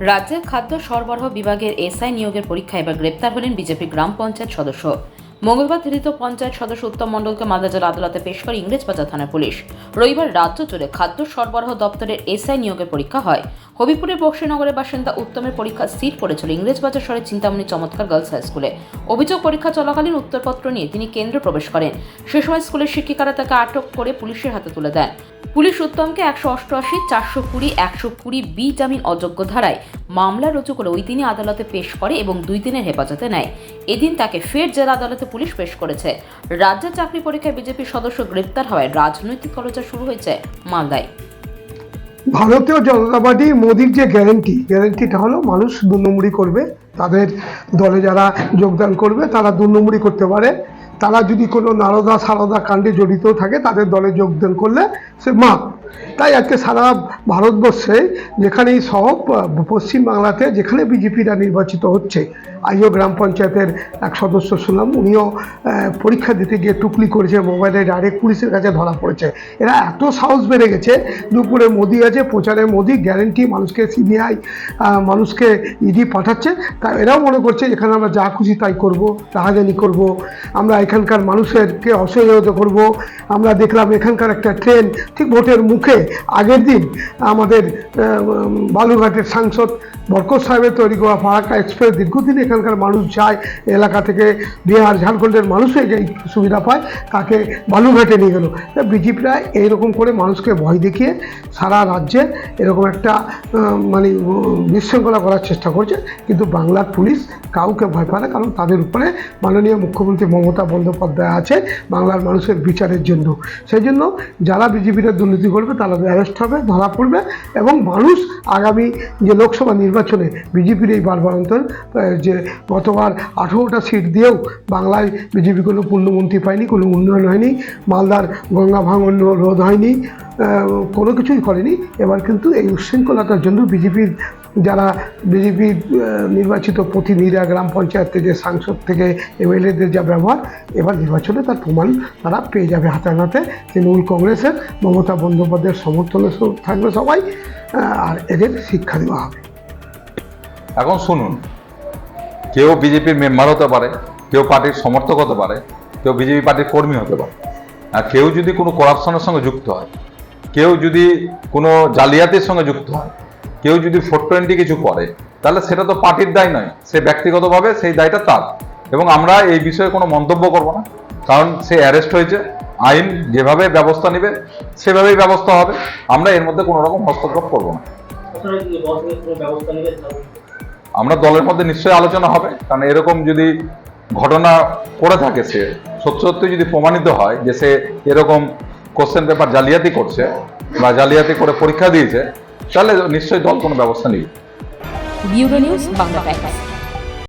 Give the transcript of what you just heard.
রাজ্যের খাদ্য সরবরাহ বিভাগের এসআই নিয়োগের পরীক্ষায় এবার গ্রেপ্তার হলেন বিজেপি গ্রাম পঞ্চায়েত সদস্য। মঙ্গলবার ধৃত পঞ্চায়েত সদস্য উত্তম মণ্ডলকে মালদা আদালতে পেশ করে ইংরেজবাজার থানা পুলিশ। রবিবার রাজ্য জুড়ে খাদ্য সরবরাহ দপ্তরের এসআই নিয়োগের পরীক্ষা হয়। হবিপুরের বক্সিনগরের বাসিন্দা উত্তমের পরীক্ষা সিট পড়েছিল ইংরেজবাজার শহরের চিন্তামণি চমৎকার গার্লস হাই স্কুলে। অভিযোগ, পরীক্ষা চলাকালীন উত্তরপত্র নিয়ে তিনি কেন্দ্রে প্রবেশ করেন। সে সময় স্কুলের শিক্ষিকারা তাকে আটক করে পুলিশের হাতে তুলে দেন। পুলিশ উত্তমকে একশো অষ্টআশি, চারশো কুড়ি, একশো কুড়ি বি জামিন অযোগ্য ধারায় মামলা রুজু করে ওই দিনই আদালতে পেশ করে এবং দুই দিনের হেফাজতে নেয়। এদিন তাকে ফের জেলা আদালতে পুলিশ পেশ করেছে। রাজ্যের চাকরি পরীক্ষায় বিজেপির সদস্য গ্রেপ্তার হওয়ায় রাজনৈতিক কলচা শুরু হয়েছে মালদায়। ভারতীয় জনতা পার্টি মোদির যে গ্যারেন্টি গ্যারেন্টিটা হলো মানুষ দু নম্বরই করবে, তাদের দলে যারা যোগদান করবে তারা দু নম্বরই করতে পারে। তারা যদি কোনো নারদা সারদা কাণ্ডে জড়িত থাকে, তাদের দলে যোগদান করলে সে মাপ তাই আজকে সারা ভারতবর্ষে যেখানেই সব পশ্চিমবাংলাতে যেখানে বিজেপিরা নির্বাচিত হচ্ছে, আইও গ্রাম পঞ্চায়েতের এক সদস্য শুনলাম, উনিও পরীক্ষা দিতে গিয়ে টুকলি করেছে, মোবাইলে ডাইরেক্ট পুলিশের কাছে ধরা পড়েছে। এরা এত সাহস বেড়ে গেছে, দুপুরে মোদি আছে, প্রচারে মোদি গ্যারেন্টি মানুষকে সিবিআই মানুষকে ইডি পাঠাচ্ছে, তা এরাও মনে করছে এখানে আমরা যা খুশি তাই করব রাহাজানি করব, আমরা এখানকার মানুষেরকে অসহযোগিতা করব, আমরা দেখলাম এখানকার একটা ট্রেন ঠিক ভোটের মুখে আগের দিন আমাদের বালুরঘাটের সাংসদ বরকত সাহেবের তৈরি করা ফারাক্কা এক্সপ্রেস দীর্ঘদিন এখানকার মানুষ যায়, এলাকা থেকে বিহার, ঝাড়খণ্ডের মানুষও এই সুবিধা পায়, তাকে বালুরঘাটে নিয়ে গেল। বিজেপিরা এইরকম করে মানুষকে ভয় দেখিয়ে সারা রাজ্যে এরকম একটা মানে বিশৃঙ্খলা করার চেষ্টা করছে, কিন্তু বাংলার পুলিশ কাউকে ভয় পায় না, কারণ তাদের উপরে মাননীয় মুখ্যমন্ত্রী মমতা বন্দ্যোপাধ্যায় আছে, বাংলার মানুষের বিচারের জন্য। সেই জন্য যারা বিজেপিরা দুর্নীতি করবে তারা অ্যারেস্ট হবে, ধরা পড়বে এবং মানুষ আগামী যে লোকসভা নির্বাচনে বিজেপির এই বারবারন্তর যে গতবার আঠেরোটা সিট দিয়েও বাংলায় বিজেপি কোনো পূর্ণমন্ত্রী পায়নি, কোনো উন্নয়ন হয়নি, মালদার গঙ্গা ভাঙন রোধ হয়নি কোনো কিছুই করেনি, এবার কিন্তু এই উশৃঙ্খলতার জন্য বিজেপির যারা বিজেপির নির্বাচিত প্রতিনিধিরা গ্রাম পঞ্চায়েত থেকে, সাংসদ থেকে এমএলএদের যা ব্যবহার, এবার নির্বাচনে তার প্রমাণ তারা পেয়ে যাবে হাতে নাতে। তৃণমূল কংগ্রেসের মমতা বন্দ্যোপাধ্যায়ের সমর্থনে থাকবে সবাই আর এদের শিক্ষা দেওয়া হবে। এখন শুনুন, কেউ বিজেপির মেম্বার হতে পারে, কেউ পার্টির সমর্থক হতে পারে, কেউ বিজেপি পার্টির কর্মী হতে পারে। আর কেউ যদি কোনো করাপশনের সঙ্গে যুক্ত হয়, কেউ যদি কোনো জালিয়াতির সঙ্গে যুক্ত হয় কেউ যদি ফোর টোয়েন্টি কিছু করে, তাহলে সেটা তো পার্টির দায় নয়। সে ব্যক্তিগতভাবে সেই দায়টা তার। এবং আমরা এই বিষয়ে কোনো মন্তব্য করব না। কারণ সে অ্যারেস্ট হয়েছে, আইন যেভাবে ব্যবস্থা নেবে, সেভাবেই ব্যবস্থা হবে। আমরা এর মধ্যে কোনো রকম হস্তক্ষেপ করব না? আমরা দলের মধ্যে নিশ্চয়ই আলোচনা হবে। কারণ এরকম যদি ঘটনা করে থাকে সে, সত্য সত্যি যদি প্রমাণিত হয় যে সে এরকম কোশ্চেন পেপার জালিয়াতি করছে বা জালিয়াতি করে পরীক্ষা দিয়েছে তাহলে নিশ্চয়ই দল কোনো ব্যবস্থা নেই। Bureau news Bangla times.